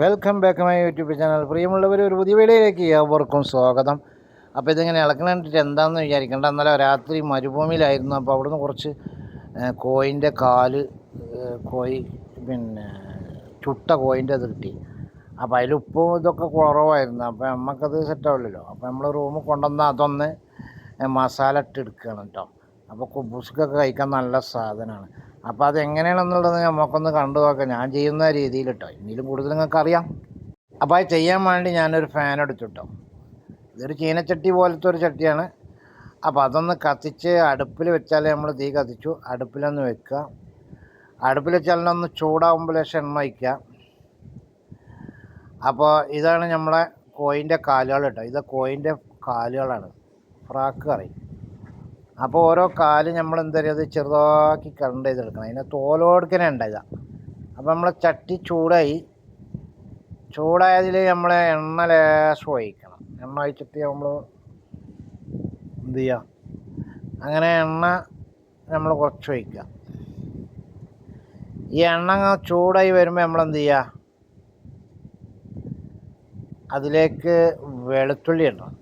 Welcome back my YouTube channel പ്രിയമുള്ളവർ ഒരു പുതിയ വീഡിയോയിലേക്ക് ഏവർക്കും സ്വാഗതം. അപ്പോൾ ഇതിങ്ങനെ ഇളക്കണ കണ്ടിട്ട് എന്താണെന്ന് വിചാരിക്കേണ്ട. ഇന്നലെ രാത്രി മരുഭൂമിയിലായിരുന്നു. അപ്പോൾ അവിടുന്ന് കുറച്ച് കോയിന്റെ കാൽ കോയി പിന്നെ ചുട്ട കോയിന്റെ അത് കിട്ടി. അപ്പോൾ അതിൽ ഇതൊക്കെ കുറവായിരുന്നു. അപ്പോൾ നമുക്കത് സെറ്റാവില്ലല്ലോ. അപ്പോൾ നമ്മൾ റൂമിൽ കൊണ്ടുവന്ന അതൊന്ന് മസാല ഇട്ട് എടുക്കുകയാണ് കേട്ടോ അപ്പോൾ കുബൂസ്ക്കൊക്കെ കഴിക്കാൻ നല്ല സാധനമാണ്. അപ്പോൾ അത് എങ്ങനെയാണെന്നുള്ളത് നമുക്കൊന്ന് കണ്ടു നോക്കാം. ഞാൻ ചെയ്യുന്ന രീതിയിൽ കേട്ടോ ഇതിലും കൂടുതൽ നിങ്ങൾക്ക് അറിയാം അപ്പോൾ അത് ചെയ്യാൻ വേണ്ടി ഞാനൊരു ഫാൻ എടുത്തിട്ടോ. ഇതൊരു ചീനച്ചട്ടി പോലത്തെ ഒരു ചട്ടിയാണ്. അപ്പോൾ അതൊന്ന് കത്തിച്ച് അടുപ്പിൽ വെച്ചാൽ നമ്മൾ തീ കത്തിച്ചു. അടുപ്പിലൊന്ന് വെക്കുക. അടുപ്പിൽ വെച്ചാൽ ഒന്ന് ചൂടാവുമ്പോൾ എണ്ണ വയ്ക്കുക അപ്പോൾ ഇതാണ് നമ്മളെ കോയിന്റെ കാലുകൾ കേട്ടോ ഇത് കോയിന്റെ കാലുകളാണ്. ഫ്രാക്ക് കറി അപ്പോൾ ഓരോ കാൽ നമ്മൾ എന്താ പറയുക അത് ചെറുതാക്കി കറണ്ട് ചെയ്തെടുക്കണം. അതിനെ തോലോടുക്കനെ ഉണ്ടായതാ അപ്പോൾ നമ്മളെ ചട്ടി ചൂടായി. ചൂടായതിൽ നമ്മൾ എണ്ണ ലേശം ഒഴിക്കണം. എണ്ണ ഒഴിച്ചിട്ട് നമ്മൾ എന്ത് ചെയ്യുക അങ്ങനെ എണ്ണ നമ്മൾ കുറച്ച് ഒഴിക്കുക. ഈ എണ്ണ ചൂടായി വരുമ്പോൾ നമ്മൾ എന്ത് ചെയ്യുക അതിലേക്ക് വെളുത്തുള്ളി ഇടണം.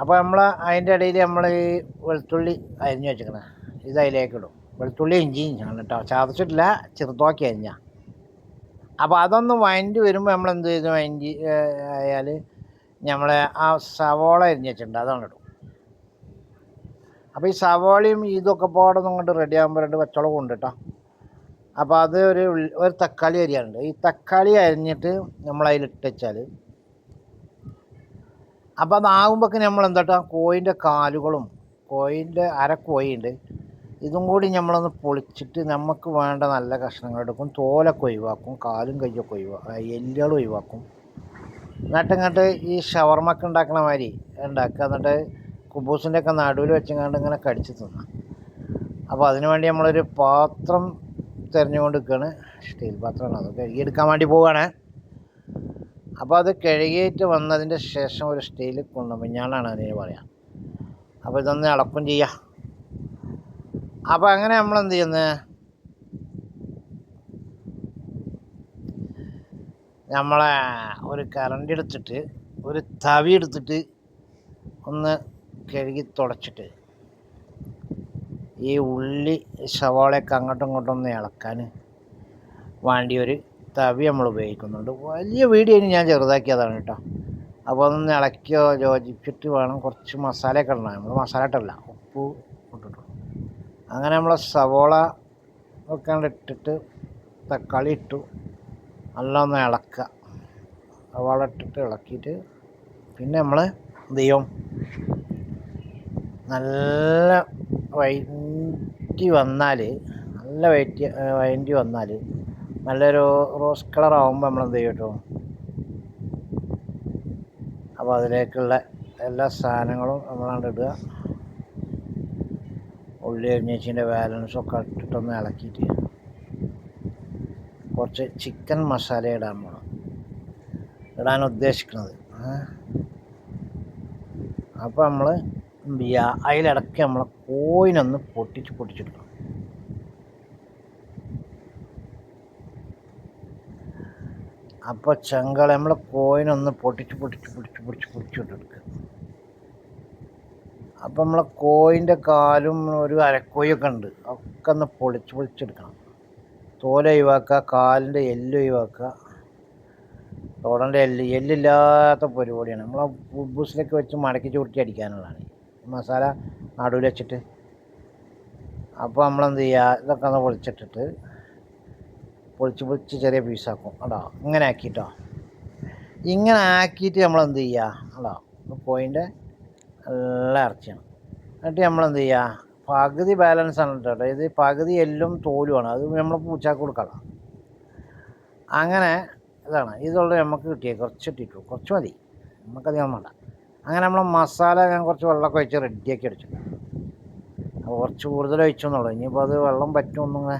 അപ്പോൾ നമ്മൾ അതിന്റെ ഇടയിൽ നമ്മൾ ഈ വെളുത്തുള്ളി അരിഞ്ഞ് വെച്ചിരിക്കണേ ഇത് അതിലേക്ക് ഇടും. വെളുത്തുള്ളി ഇഞ്ചിയും ആണ് കേട്ടോ ചതച്ചിട്ടില്ല ചെറുതാക്കി അരിഞ്ഞ. അപ്പോൾ അതൊന്ന് വഴണ്ടി വരുമ്പോൾ നമ്മൾ എന്ത് ചെയ്തു വഴണ്ടി ആയാൽ നമ്മൾ ആ സവോള അരിഞ്ഞ് വെച്ചിട്ടുണ്ട് അതാണ് ഇടും. അപ്പോൾ ഈ സവോളയും ഇതൊക്കെ പാടെ കൊണ്ട് റെഡി ആകുമ്പോൾ രണ്ട് പച്ചവളം കൊണ്ട് കേട്ടോ അപ്പോൾ അത് ഒരു ഒരു തക്കാളി അരിയാനുണ്ട്. ഈ തക്കാളി അരിഞ്ഞിട്ട് നമ്മൾ അതിലിട്ട് വെച്ചാൽ അപ്പോൾ അതാകുമ്പോഴേക്ക് നമ്മൾ എന്താട്ടാ കോയിന്റെ കാലുകളും കോയിന്റെ അര കോയിണ്ട്. ഇതും കൂടി നമ്മളൊന്ന് പൊളിച്ചിട്ട് നമുക്ക് വേണ്ട നല്ല കഷ്ണങ്ങൾ എടുക്കും. തോലൊക്കെ ഒഴിവാക്കും കാലും കയ്യൊക്കെ ഒഴിവാക്കും എല്ലുകൾ ഒഴിവാക്കും. എന്നിട്ട് ഇങ്ങോട്ട് ഈ ഷവർമക്ക് ഉണ്ടാക്കണ മാതിരി ഉണ്ടാക്കുക. എന്നിട്ട് കുബൂസിന്റെ ഒക്കെ നടുവിൽ വെച്ചങ്ങാണ്ട് ഇങ്ങനെ കടിച്ച് തിന്നാം. അപ്പോൾ അതിന് വേണ്ടി നമ്മളൊരു പാത്രം തിരഞ്ഞുകൊണ്ട് നിൽക്കുകയാണ് സ്റ്റീൽ പാത്രമാണ് അതൊക്കെ. എടുക്കാൻ വേണ്ടി പോവുകയാണ് അപ്പോൾ അത് കഴുകിയിട്ട് വന്നതിന്റെ ശേഷം ഒരു സ്റ്റീലിൽ കൊണ്ടു മിഞ്ഞാണാണ് അതിന് പറയാം. അപ്പോൾ ഇതൊന്ന് ഇളക്കും ചെയ്യാം. അപ്പോൾ അങ്ങനെ നമ്മൾ എന്ത് ചെയ്യുന്നത് നമ്മളെ ഒരു കറണ്ട് എടുത്തിട്ട് ഒരു തവി എടുത്തിട്ട് ഒന്ന് കഴുകി തുടച്ചിട്ട് ഈ ഉള്ളി സവാളയൊക്കെ അങ്ങോട്ടും ഇങ്ങോട്ടും ഒന്ന് ഇളക്കാൻ വേണ്ടി ഒരു തവി നമ്മൾ ഉപയോഗിക്കുന്നുണ്ട്. വലിയ വീഡിയോന് ഞാൻ ചെറുതാക്കിയതാണ് കേട്ടോ. അപ്പോൾ അതൊന്ന് ഇളക്കിയോ യോജിപ്പിച്ചിട്ട് വേണം കുറച്ച് മസാലയൊക്കെ ഇടണം. നമ്മൾ മസാല ഇട്ടല്ല ഉപ്പ് ഇട്ടിട്ടു അങ്ങനെ നമ്മൾ സവോള ഒക്കെ ഇട്ടിട്ട് തക്കാളി ഇട്ടു. നല്ല ഒന്ന് ഇളക്കുക. സവാള ഇട്ടിട്ട് ഇളക്കിയിട്ട് പിന്നെ നമ്മൾ എന്ത് ചെയ്യും? നല്ല വൈറ്റി വന്നാൽ നല്ല വൈറ്റി വഴറ്റി വന്നാൽ നല്ലൊരു റോസ് കളർ ആകുമ്പോൾ നമ്മൾ എന്ത് ചെയ്യും കേട്ടോ അപ്പോൾ അതിലേക്കുള്ള എല്ലാ സാധനങ്ങളും നമ്മളാണ്ട് ഇടുക. ഉള്ളി അരിഞ്ഞേച്ചിന്റെ ബാലൻസും ഒക്കെ ഇട്ടിട്ടൊന്ന് ഇളക്കിയിട്ട് കുറച്ച് ചിക്കൻ മസാല ഇടാൻ പോകണം ഇടാൻ ഉദ്ദേശിക്കുന്നത്. അപ്പോൾ നമ്മൾ അതിലിടയ്ക്ക് നമ്മൾ കോയിനൊന്ന് പൊട്ടിച്ച് പൊട്ടിച്ചെടുക്കണം അപ്പോൾ ചെങ്കള നമ്മൾ കോയിൻ ഒന്ന് പൊട്ടിച്ച് പൊട്ടിച്ച് പൊട്ടിച്ച് പൊട്ടിച്ച് പൊട്ടിച്ചിട്ടെടുക്കുക അപ്പം നമ്മളെ കോയിന്റെ കാലും ഒരു അരക്കോയൊക്കെ ഉണ്ട്. ഒക്കെ ഒന്ന് പൊളിച്ച് പൊളിച്ചെടുക്കണം തോല ഒഴിവാക്കുക കാലിന്റെ എല്ല് ഒഴിവാക്കുക. തോടന്റെ എല്ല് എല്ലില്ലാത്ത പരിപാടിയാണ്. നമ്മൾ ബൂസിലൊക്കെ വെച്ച് മടക്കി ചുരുട്ടി അടിക്കാനുള്ളതാണ്. മസാല നടുവിൽ വെച്ചിട്ട്. അപ്പോൾ നമ്മളെന്ത് ചെയ്യുക? ഇതൊക്കെ ഒന്ന് പൊളിച്ചിട്ടിട്ട് പൊളിച്ച് പൊളിച്ച് ചെറിയ പീസാക്കും. കേട്ടോ ഇങ്ങനെ ആക്കിയിട്ടോ ഇങ്ങനെ ആക്കിയിട്ട് നമ്മൾ എന്ത് ചെയ്യുക കേട്ടോ പോയിന്റ് എല്ലാം ഇറച്ചിയാണ്. എന്നിട്ട് നമ്മൾ എന്ത് ചെയ്യുക പകുതി ബാലൻസ് ആണ് കേട്ടോ. ഇത് പകുതി എല്ലും തോലുമാണ്. അത് നമ്മൾ പൂച്ചാക്ക് കൊടുക്കണം അങ്ങനെ ഇതാണ്. ഇതുള്ള നമുക്ക് കിട്ടിയ കുറച്ച് കിട്ടിയിട്ടു കുറച്ച് മതി. നമുക്കധികം വേണ്ട. അങ്ങനെ നമ്മൾ മസാല ഞാൻ കുറച്ച് വെള്ളമൊക്കെ ഒഴിച്ച് റെഡിയാക്കി അടിച്ചിട്ടുണ്ട് അപ്പോൾ കുറച്ച് കൂടുതൽ ഒഴിച്ചെന്നുള്ളൂ. ഇനിയിപ്പോൾ അത് വെള്ളം പറ്റുമൊന്നും ഇങ്ങനെ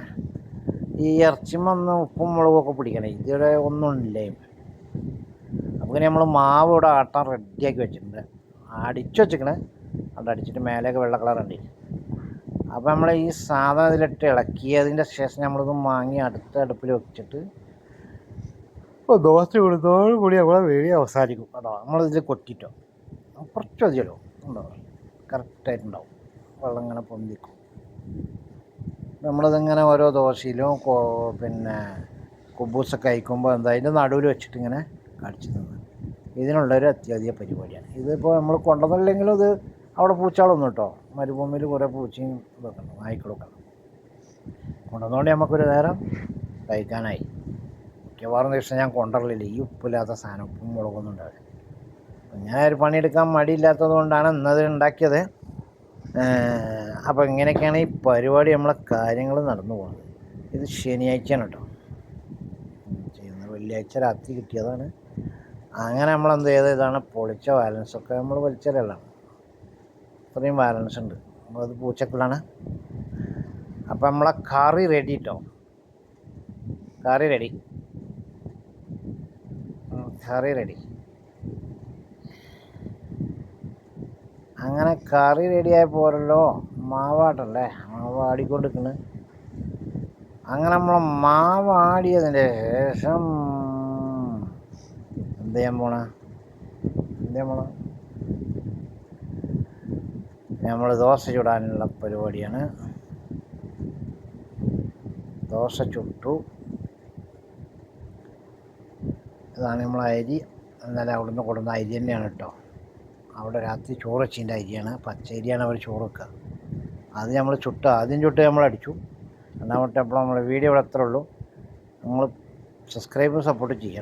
ഈ ഇറച്ചിമ ഒന്ന് ഉപ്പും മുളകൊക്കെ പിടിക്കണം. പിടിക്കണേ ഇതുവരെ ഒന്നും ഇല്ലേ അപ്പോൾ പിന്നെ നമ്മൾ മാവ് ഇവിടെ ആട്ടാൻ റെഡിയാക്കി വെച്ചിട്ടുണ്ട്. അടിച്ചു വെച്ചിക്കണേ അവിടെ അടിച്ചിട്ട് മേലെയൊക്കെ വെള്ള കളർ ഉണ്ട് അപ്പോൾ നമ്മൾ ഈ സാധനം ഇതിലിട്ട് ഇളക്കി അതിന്റെ ശേഷം നമ്മളിത് വാങ്ങി അടുത്ത അടുപ്പിൽ വെച്ചിട്ട് ഇപ്പോൾ ദോശ കൊടുത്തോട് കൂടി നമ്മളെ വീഡിയോ അവസാനിക്കും കേട്ടോ. നമ്മളിതിൽ കൊട്ടിട്ടോ കുറച്ച് മതിയല്ലോ. ഉണ്ടോ? കറക്റ്റായിട്ടുണ്ടാവും വെള്ളം ഇങ്ങനെ പൊന്തിക്കും. നമ്മളിതിങ്ങനെ ഓരോ ദോശയിലും പിന്നെ കുബൂസൊക്കെ അയക്കുമ്പോൾ എന്താ അതിന്റെ നടുവിൽ വെച്ചിട്ട് ഇങ്ങനെ കടിച്ചു നിന്ന് ഇതിനുള്ളൊരു അത്യാധിക പരിപാടിയാണ്. ഇതിപ്പോൾ നമ്മൾ കൊണ്ടുവന്നില്ലെങ്കിലും ഇത് അവിടെ പൂച്ചകളൊന്നും കേട്ടോ മരുഭൂമിയിൽ കുറേ പൂച്ചയും ഇതൊക്കെ ഉണ്ട്. നായ്ക്കളൊക്കെ. കൊണ്ടുവന്നുകൊണ്ട് നമുക്കൊരു നേരം കഴിക്കാനായി. മിക്കവാറും ദിവസം ഞാൻ കൊണ്ടുവരലില്ല ഈ ഉപ്പില്ലാത്ത സാധനം ഉപ്പും മുളകൊന്നും ഉണ്ടാവില്ല. ഞാൻ ഒരു പണിയെടുക്കാൻ മടിയില്ലാത്തത് കൊണ്ടാണ് ഇന്നത് ഉണ്ടാക്കിയത്. അപ്പോൾ ഇങ്ങനെയൊക്കെയാണ് ഈ പരിപാടി നമ്മളെ കാര്യങ്ങൾ നടന്നു പോകുന്നത് ഇത് ശനിയാഴ്ചയാണ് കേട്ടോ ചെയ്യുന്ന വെള്ളിയാഴ്ച രാത്രി കിട്ടിയതാണ്. അങ്ങനെ നമ്മൾ എന്ത് ചെയ്ത് ഇതാണ് പൊളിച്ച ബാലൻസ് ഒക്കെ നമ്മൾ വലിച്ചെല്ലാം ഇത്രയും ബാലൻസ് ഉണ്ട്. നമ്മളത് പൂച്ചക്കളാണ് അപ്പോൾ നമ്മളെ കറി റെഡി കേട്ടോ കറി റെഡി കറി റെഡി അങ്ങനെ കറി റെഡിയായി പോരല്ലോ. മാവാട്ടല്ലേ? മാവാടിക്കൊണ്ടിരിക്കണ് അങ്ങനെ നമ്മൾ മാവാടിയതിന്റെ ശേഷം എന്ത് ചെയ്യാൻ പോണ? എന്ത് ചെയ്യാൻ പോണ? നമ്മൾ ദോശ ചുടാനുള്ള പരിപാടിയാണ്. ദോശ ചുട്ടു. ഇതാണ് നമ്മൾ അരി. എന്നാലും അവിടുന്ന് കൊടുന്ന അരി തന്നെയാണ് കേട്ടോ. അവിടെ രാത്രി ചോറ് വെച്ചതിന്റെ അരിയാണ് പച്ചരിയാണ് അവർ ചോറ് വെക്കുക. അത് നമ്മൾ ചുട്ട ആദ്യം ചുട്ട് നമ്മൾ അടിച്ചു. രണ്ടാമത്തെ അപ്പോൾ നമ്മുടെ വീഡിയോ ഇവിടെ അത്രേ ഉള്ളൂ. നമ്മൾ സബ്സ്ക്രൈബ് സപ്പോർട്ട് ചെയ്യാം